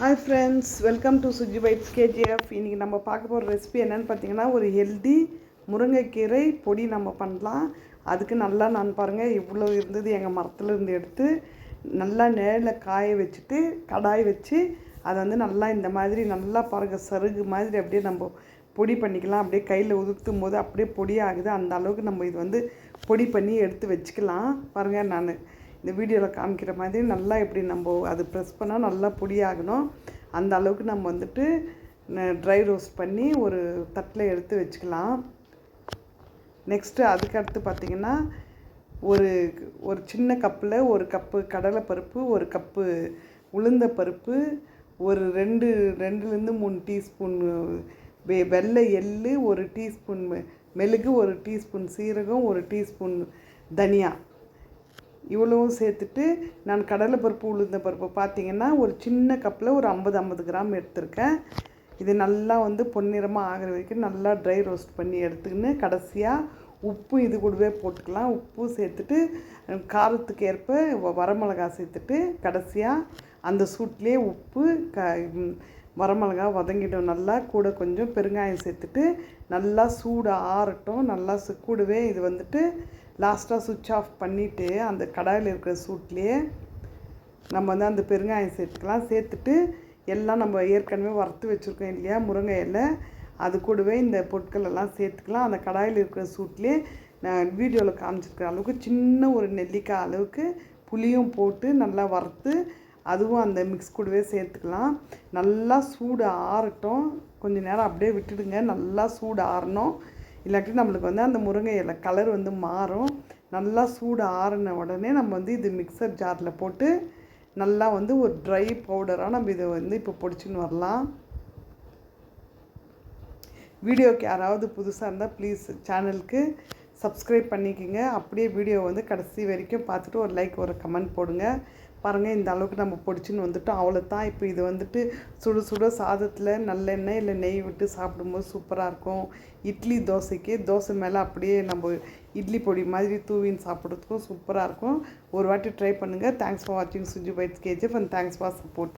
Hi friends welcome to Suji bites KGF இன்றைக்கி நம்ம பார்க்க போகிற ரெசிபி என்னென்னு பார்த்தீங்கன்னா ஒரு ஹெல்தி முருங்கைக்கீரை பொடி நம்ம பண்ணலாம். அதுக்கு நல்லா நான் பாருங்கள் இவ்வளோ இருந்தது எங்கள் மரத்தில் இருந்து எடுத்து நல்லா நேரில் காய வச்சுட்டு கடாய் வச்சு அதை வந்து நல்லா இந்த மாதிரி நல்லா பாருங்கள் சருகு மாதிரி அப்படியே நம்ம பொடி பண்ணிக்கலாம். அப்படியே கையில் உதுர்த்தும் போது அப்படியே பொடி ஆகுது. அந்த அளவுக்கு நம்ம இது வந்து பொடி பண்ணி எடுத்து வச்சுக்கலாம். பாருங்கள் நான். இந்த வீடியோவில் காமிக்கிற மாதிரி நல்லா எப்படி நம்ம அது ப்ரெஸ் பண்ணால் நல்லா பொடியாகணும். அந்த அளவுக்கு நம்ம வந்துட்டு ட்ரை ரோஸ்ட் பண்ணி ஒரு தட்டில் எடுத்து வச்சுக்கலாம். நெக்ஸ்ட்டு அதுக்கடுத்து பார்த்திங்கன்னா ஒரு ஒரு சின்ன கப்பில் ஒரு கப்பு கடலைப்பருப்பு ஒரு கப்பு உளுந்த பருப்பு ஒரு ரெண்டு ரெண்டுலேருந்து மூணு டீஸ்பூன் வெ வெள்ளை எள்ளு ஒரு டீஸ்பூன் மெழுகு ஒரு டீஸ்பூன் சீரகம் ஒரு டீஸ்பூன் தனியா. இவ்வளவும் சேர்த்துட்டு நான் கடலை பருப்பு உளுந்த பருப்பு பார்த்திங்கன்னா ஒரு சின்ன கப்பில் ஒரு ஐம்பது ஐம்பது கிராம் எடுத்திருக்கேன். இது நல்லா வந்து பொன்னிறமாக ஆகிற வரைக்கும் நல்லா ட்ரை ரோஸ்ட் பண்ணி எடுத்துக்கின்னு கடைசியாக உப்பு இது கூடவே போட்டுக்கலாம். உப்பு சேர்த்துட்டு காரத்துக்கு ஏற்ப வரமிளகா சேர்த்துட்டு கடைசியாக அந்த சூட்லேயே உப்பு க வரமிளகா வதங்கிடும் நல்லா கூட கொஞ்சம் பெருங்காயம் சேர்த்துட்டு நல்லா சூடு ஆறட்டும். நல்லா கூடவே இது வந்துட்டு லாஸ்ட்டாக சுவிட்ச் ஆஃப் பண்ணிவிட்டு அந்த கடாயில் இருக்கிற சூட்லேயே நம்ம வந்து அந்த பெருங்காயம் சேர்த்துக்கலாம். சேர்த்துட்டு எல்லாம் நம்ம ஏற்கனவே வறுத்து வச்சுருக்கோம் இல்லையா முருங்கை இலை. அது கூடவே இந்த பொருட்கள் எல்லாம் சேர்த்துக்கலாம். அந்த கடாயில் இருக்கிற சூட்லேயே நான் வீடியோவில் காமிச்சிருக்கிற அளவுக்கு சின்ன ஒரு நெல்லிக்காய் அளவுக்கு புளியும் போட்டு நல்லா வறுத்து அதுவும் அந்த மிக்ஸ் கூடவே சேர்த்துக்கலாம். நல்லா சூடு ஆறட்டும். கொஞ்சம் நேரம் அப்படியே விட்டுடுங்க. நல்லா சூடு ஆறணும். இல்லாட்டி நம்மளுக்கு வந்து அந்த முருங்கை இலை கலர் வந்து மாறும். நல்லா சூடு ஆறின உடனே நம்ம வந்து இது மிக்சர் ஜாரில் போட்டு நல்லா வந்து ஒரு ட்ரை பவுடராக நம்ம இதை வந்து இப்போ பிடிச்சின்னு வரலாம். வீடியோக்கு யாராவது புதுசாக இருந்தால் ப்ளீஸ் சேனலுக்கு சப்ஸ்கிரைப் பண்ணிக்கோங்க. அப்படியே வீடியோ வந்து கடைசி வரைக்கும் பார்த்துட்டு ஒரு லைக் ஒரு கமெண்ட் போடுங்க. பாருங்கள் இந்த அளவுக்கு நம்ம பொடிச்சின்னு வந்துட்டோம். அவ்வளோ தான் இப்போ இது வந்துட்டு சுடு சுட சாதத்தில் நல்லெண்ணெய் இல்லை நெய் விட்டு சாப்பிடும்போது சூப்பராக இருக்கும். இட்லி தோசைக்கு தோசை மேலே அப்படியே நம்ம இட்லி பொடி மாதிரி தூவின்னு சாப்பிட்றதுக்கும் சூப்பராக இருக்கும். ஒரு வாட்டி ட்ரை பண்ணுங்கள் தேங்க்ஸ் ஃபார் வாட்சிங் Suji bites KGF and thanks for support